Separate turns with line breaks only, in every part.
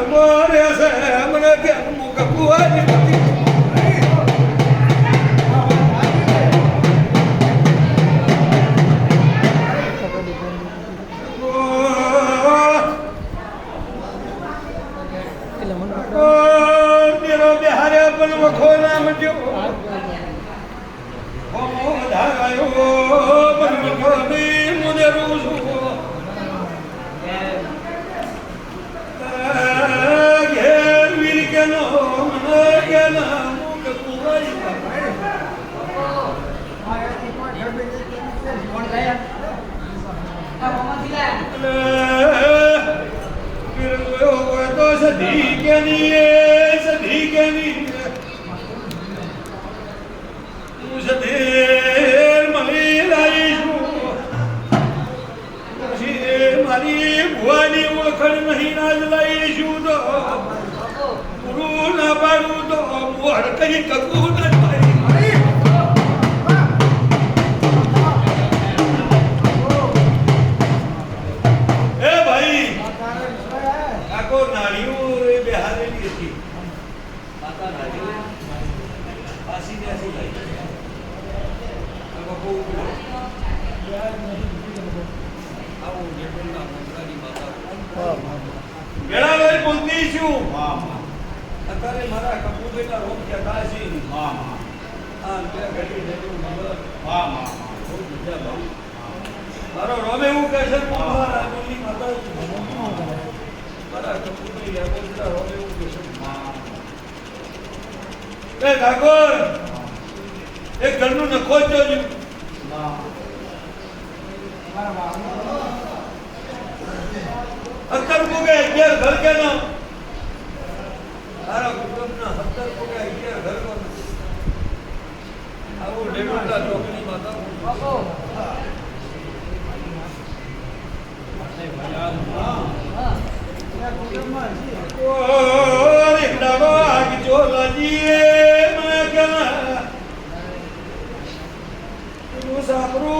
કોણ મુહાર મારે છે મને કે મુક ની સધી ની હું સધેર મળી લાવીશું. પછી મારી ભુવાની ઓળખણ નહીં નાજ લાવીશું તો. પૂરું ના પાડું તો મોર કરી કકું છું અત્યારે મારા કપૂરભાઈના રોગ કહેતા છે હા અંતે ઘટી જેટલું નંબર બહુ મજા ભાવ. મારો રોમે હું કહે છે રાજુની માતા મારા કપૂરભાઈ યાદવજીના રોમે હું કહે છે એ ઠાકોર એક ઘરનું નખો જ જોજો સત્તર પોગે અગિયાર ઘર કે ના તારા કુટુંબના સત્તર પોગે અગિયાર ઘર કો આવું ડેવિડના ચોકની માતા ઓરે દાડો આગ જો લાજીએ મને કના તું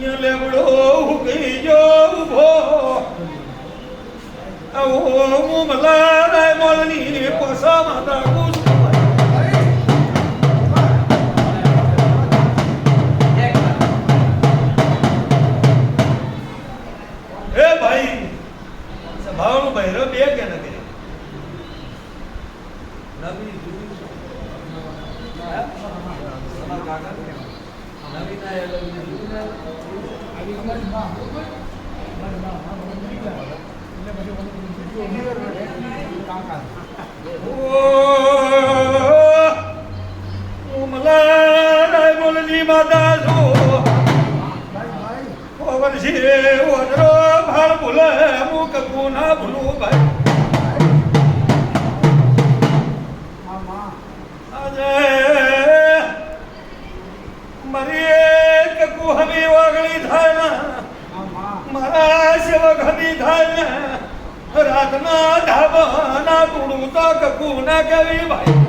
રોએ એક મેલડી રોએ અબુ મુમલાની માતા કુસુ હે છે ઓદરો ભાળ ભૂલે મુક ગુના ભૂલું ભાઈ આજે મારી એક કુહમી વાગણી થાય ના. મારા સેવક હમી થાય ને. રાતના ધાબાના કુણું તો કકુ ના કેવી ભાઈ.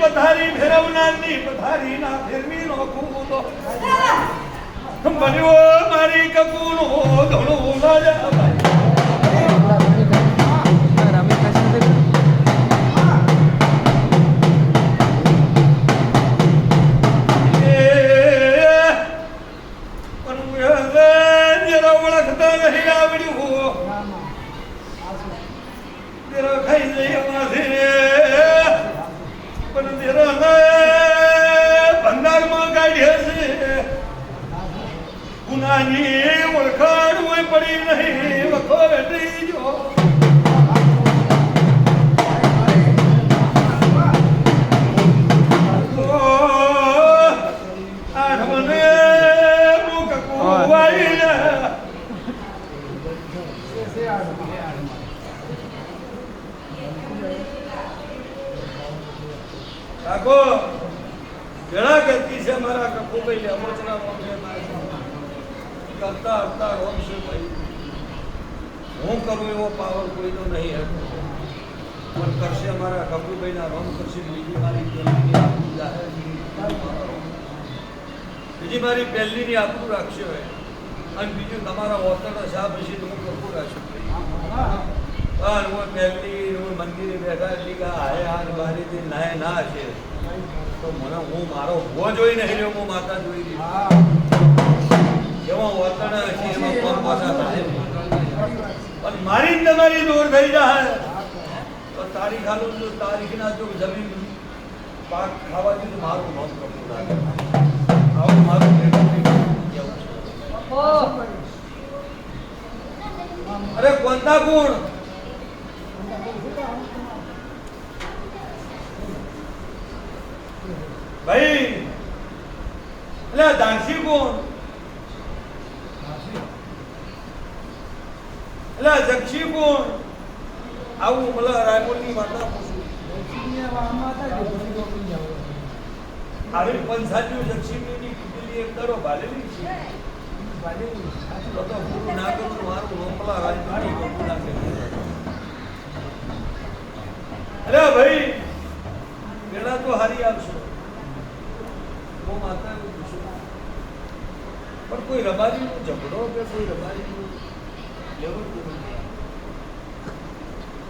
પથારી ફેરવનારની પથારી ના ફેરવી નો કૂદો બન્યો મારી કકુનો ધણો રાજા ભાઈ નહીં આવડ્યું જરા ખાઈ જઈ અમોચના મોઢે કરતા કરતા રોમશે ભાઈ હું કરું એવો પાવર કોઈનો નહીં હતો પણ કરશે અમારા કપૂભાઈના રોમ કરશે બીજી મારી બીજી મારી પહેલીની આબરૂ રાખશે હવે અને બીજું તમારા સાહેબ હશે તો હું કપૂર રાખશું પણ હું પહેલી હું મંદિરે ભેગા કે હાય હાર બારીથી નાય ના છે તો મને હું મારો હો જોઈને હેલ્યો હું માતા જોઈ રહી એમાં વર્તન છે એમાં પગ પાછા થાય? પણ મારી જ તમારી દૂર થઈ જાય. તો તારીખ હાલું તો તારીખના જો જમીન પાક ખાવાથી તો મારું નામ કપડું લાગે. આવું મારું ભેગું અરે કોણતા ગુણ ભાઈ એટલે આ કોણ? એટલે જક્ષી કોણ? આવું મને રાયપુરની માતા પૂછું. આવી પંચાયત જક્ષીની કીધેલી એક કરો ભાલેલી છે. ના અરે ભાઈ પેલા તો હારી આવશો હું માતા એવું પૂછું પણ કોઈ રબારીનો ઝઘડો કે કોઈ રબારીનું લેવું જ નથી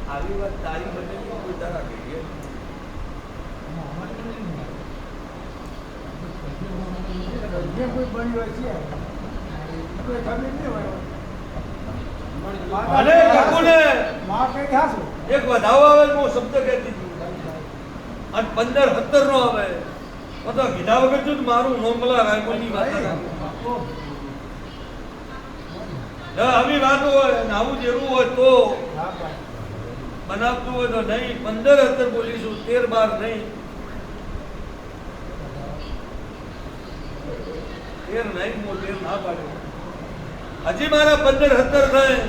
આવી વાત તારી બને કોઈ તારા કહીએ અને કકુને એક વધાવો આવે તો હું શબ્દ કહેતી હતી અને પંદર સત્તર નો આવે તો કીધા વગર જો મારું નોમલા રાયમોલની વાત આવી વાત હોય નાવું જેવું હોય તો બનાવતું હોય તો નહીં. પંદર સત્તર બોલીશું, તેર બાર નહીં. તેર નહીં, હું તેર ના પાડ્યો હજી મારા પંદર સત્તર થાય.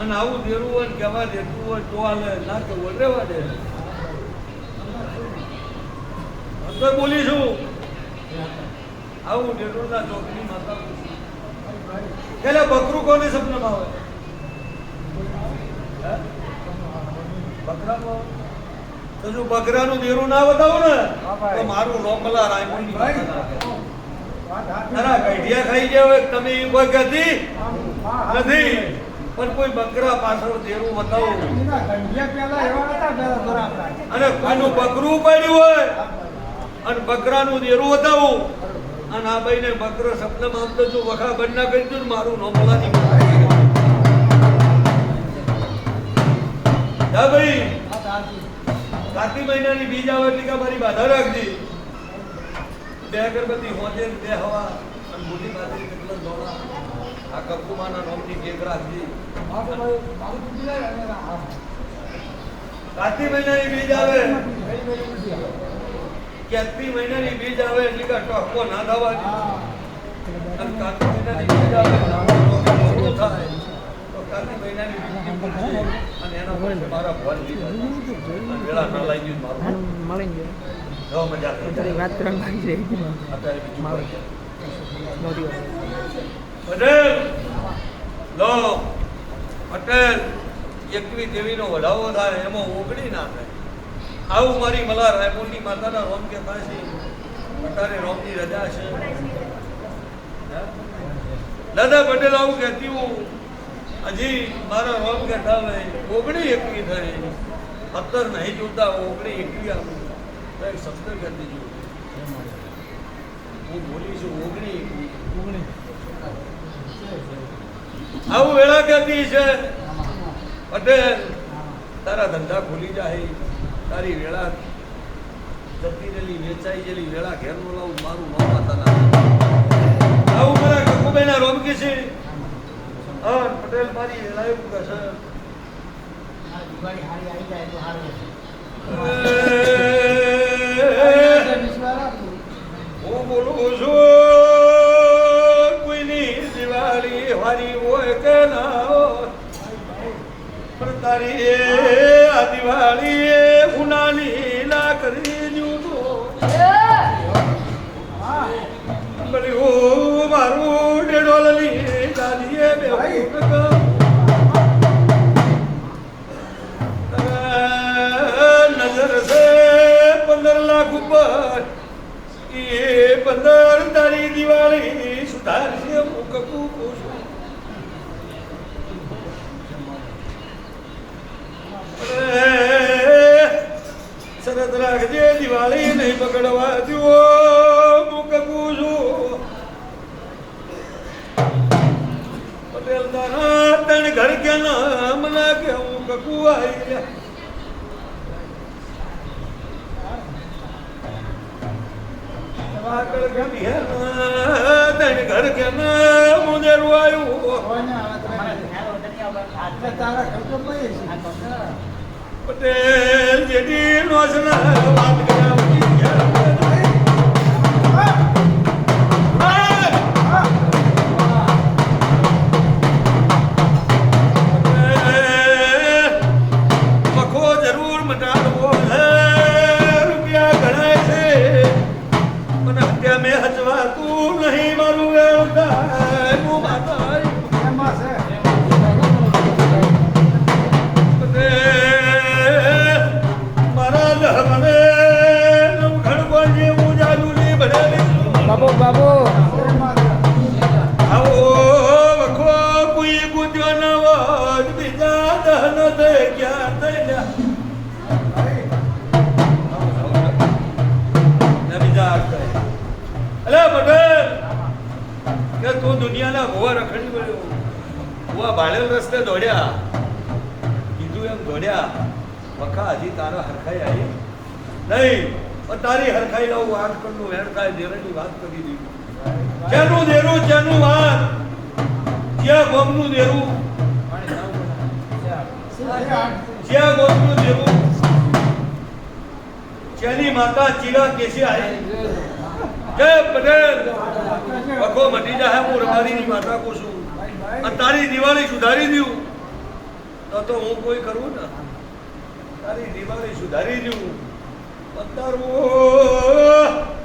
અને આવું દેવું હોય કેવા દેતું હોય તો હાલે, ના તો વડરેવા દે અંદર બોલીશું. આવું ડેટોળના ચોકની માતા એટલે બકરું કોને સપનામાં આવે બકરામાં તો જો બકરાનું દેરું ના બતાવું ને તો મારું રોમલા રાયમોની માતા લાગે. ખાઈ ગયા હોય તમે એ કોઈ ગતિ નથી પણ કોઈ બકરા પાછળ દેરું બતાવો અને કોઈનું બકરું પડ્યું હોય અને બકરાનું દેરું બતાવું અને આ ભાઈને બકરો સપનામાં આમ તો વખા બંધ ના કરી દઉં મારું નોમલાની હા ભાઈ. કાર્તિક મહિનાની બીજ આવે એટલે કે મારી બાધા રાખજી. બે અગરબત્તી હોજે બે હવા અને મોટી બાજરી કેટલા દોડા આ કપુમાના નામથી કેક રાખજી. કાર્તિક મહિનાની બીજ આવે. કાર્તિક મહિનાની બીજ આવે એટલે કે ટોકો ના થવાની અને કાકી મહિનાની બીજ આવે મોટું થાય. તો કાકી મહિનાની બીજ અને એના પછી મારા ફોન લીધા વેળા ના લાગી ગયું મારું.
મળી ગયો.
જો મજા અત્યારે
વાત કરવા માંગી રહી હતી
અત્યારે બીજું.
મોટી
પટેલ લો. પટેલ એકવી દેવીનો વધાવો થાય એમાં ઓગળી ના થાય. આવું મારી મલા રાયપુરની માતાના રોમ કે પાસે અત્યારે રોમની રજા છે. દાદા પટેલ આવું કહેતી હું, હજી મારા રોમ કે થાય ઓગણી એકવી થાય અત્તર નહીં જોતા, ઓગણી એકવી આવું. એક શબ્દ કરી દીધું હું બોલીશું ઓગણી એકવી. આવું વેળા કહેતી છે. પટેલ, તારા ધંધા ખુલી જાય. તારી વેળા જતી રહેલી વેચાઈ ગયેલી વેળા ઘેર લાવું મારું આવું મારા કકુભાઈના રોમ કે છે? હા પટેલ મારી વેળા એવું કહે છે હું બોલું છું કોઈની દિવાળી હારી હોય કે ના હોય? તારી આ દિવાળી ના કરી દીધું મળ્યું મારું ડેડોલની લીએ બે ગમી હે તણ ઘર કે નામ મુજેરું આવ્યું. પટેલ જેટી નો વાત કર્યા Yeah. માતા ચીરા છું. તારી દિવાળી સુધારી દઉં તો તો હું કોઈ કરું ને? તારી દિવાળી સુધારી દઉં પતારવો.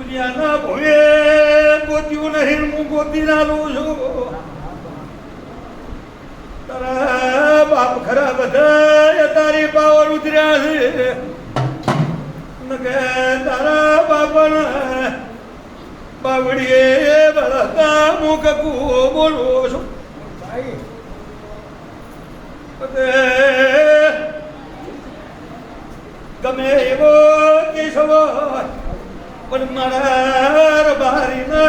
દુનિયાના ભવે ગોત્યું નહીં હું ગોતી નાલું છું. તારા બાપ ખરા બધા તારી પાવર ઉતર્યા છે. કે તારા બાપના બાવડીએ બળતા હું કકુ બોલું છું. ગમે એવો કેશવ પણ મારા રબારીને,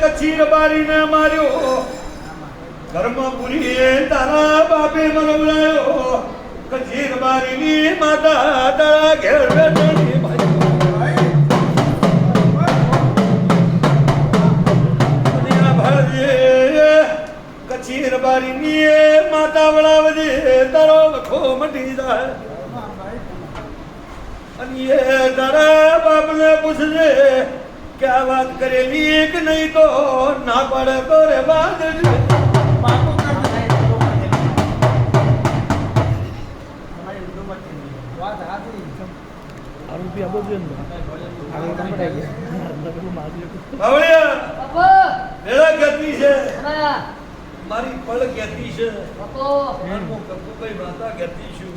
કચ્છી રબારીને માર્યો. ઘરમાં પૂરી તારા બાપે મને બોલાયો કચ્છી રબારીની માતા તારા ઘેર બેઠી ભાઈ દુનિયા ભરજે કચ્છી હીર બારી ની માતા વળાવજે, તારો વખો મટી જાય. અને એ તારા બાપને પૂછજે કે આ વાત કરેલી એક નહીં તો ના પડે તો રે બાદ ગતિ છે. મારી પળ ગતિ છે. હું કપુભાઈ માતા ગતિ છું.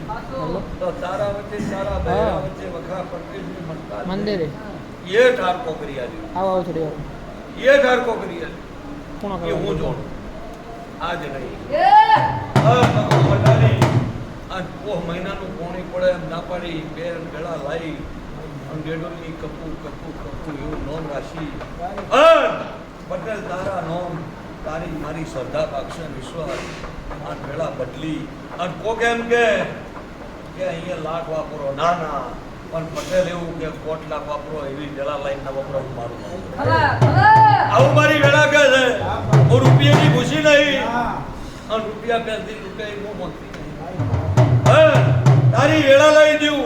તો તારા વચ્ચે તારા બહેરા વચ્ચે વખા પટેલની મળતા
મંદિરે.
એ ઠાર કોકરી આલ્યો
આવો આવો થોડી
એ ઠાર કોકરી આલ્યો
કોણ
એ હું જોણ આજ નહીં. હા ભગવાન વડાલી આ પોહ મહિનાનું કોણી પડે એમ ના પાડી બે ગળા લાઈ. અંગેડોની કપુ કપુ કપુ એવું નોમ રાશી પટેલ તારા નોમ. તારી મારી શ્રદ્ધા પાકશે વિશ્વાસ આ વેળા બદલી. અને કોક એમ કે કે અહીંયા લાખ વાપરો. ના ના. પણ પટેલ એવું કે કોટ લાખ વાપરો એવી વેળા લાઈન ના વપરાવું મારું આવું મારી વેળા કે છે? હું રૂપિયાની ભૂસી નહીં. અને રૂપિયા બેથી રૂપિયા હું? મોકલી તારી વેળા લાવી દઉં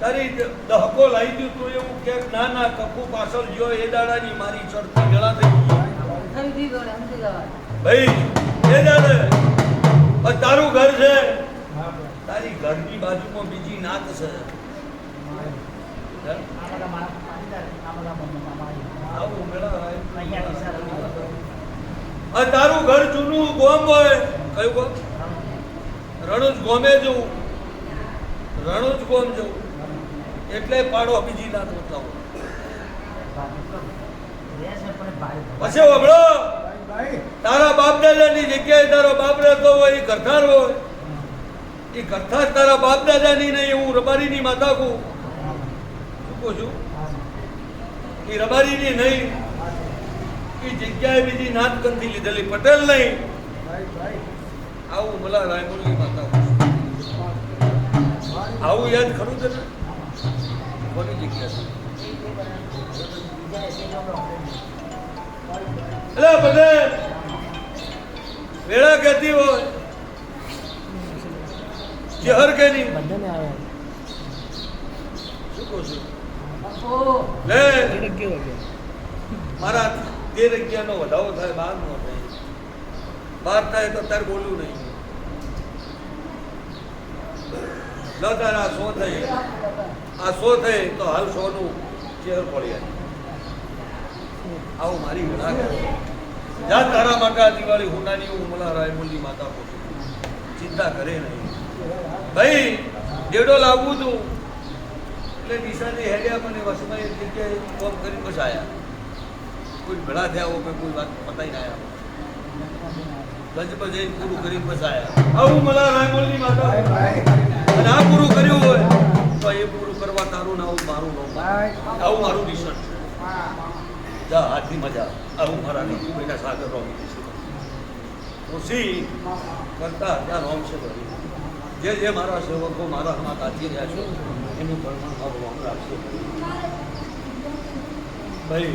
તારી દહકો લાવી દઉં તો એવું કે ના ના કપુ પાછળ જો એ દાડાની મારી ચડતી વેળા થઈ ગઈ. ભાઈ એ પણ તારું ઘર છે. તારી ઘરની બાજુમાં બીજી નાત છે. તારું ઘર જૂનું ગોમ હોય. કયું ગોમ? રણુજ ગોમે જવું. રણુજ ગોમ જવું. એટલે પાડો બીજી નાત બતાવો. પછી ઓબળો તારા બાપ દાદાની જગ્યાએ તારો બાપ રહેતો હોય, એ કરતાર હોય. એ કરતા તારા બાપ દાદાની નહીં, હું રબારીની માતા કહું શું કહું છું? એ રબારીની નહીં. એ જગ્યાએ બીજી નાથકંથી લીધેલી પટેલ નહીં. આવું મલા રાયમુલની માતા. આવું યાદ ખરું છે ને કોની જગ્યા એટલે બધે વેળા કહેતી હોય. ચહર કે નહીં. શું કહું છું? લે. મારા તેર અગિયારનો વધારો થાય બાર નો થાય. બાર થાય તો તાર બોલવું નહીં. ન તારે આ સો થઈ. આ સો થઈ તો હાલ શોનું ચેર પડી આવું મારી વિના જા તારા આ દિવાળી હુંડાની હું મલા રાયમુલની માતા પોતે. ચિંતા કરે નહીં. ભાઈ ડેડો લાવવું તું. એટલે નિશાની હેડ્યા મને વસમાં એક જગ્યાએ ફોન કરી બસ આવ્યા કોઈ ભેળા થયા હોય કોઈ કોઈ વાત પતાઈ ના લંચ પર જઈને પૂરું કરી બસ આવું મલા રાયમોલની માતા. અને આ પૂરું કર્યું હોય તો એ પૂરું કરવા તારું નામ મારું નામ આવું મારું નિશાન છે. જા, આજની મજા. આવું મારા નહીં બેટા સાગર રોમી ખુશી કરતા ત્યાં રોમ છે જે જે મારા સેવકો, મારા હાથ કાચી રહ્યા છે, એનું પરિણામ ભગવાન રાખશે. ભાઈ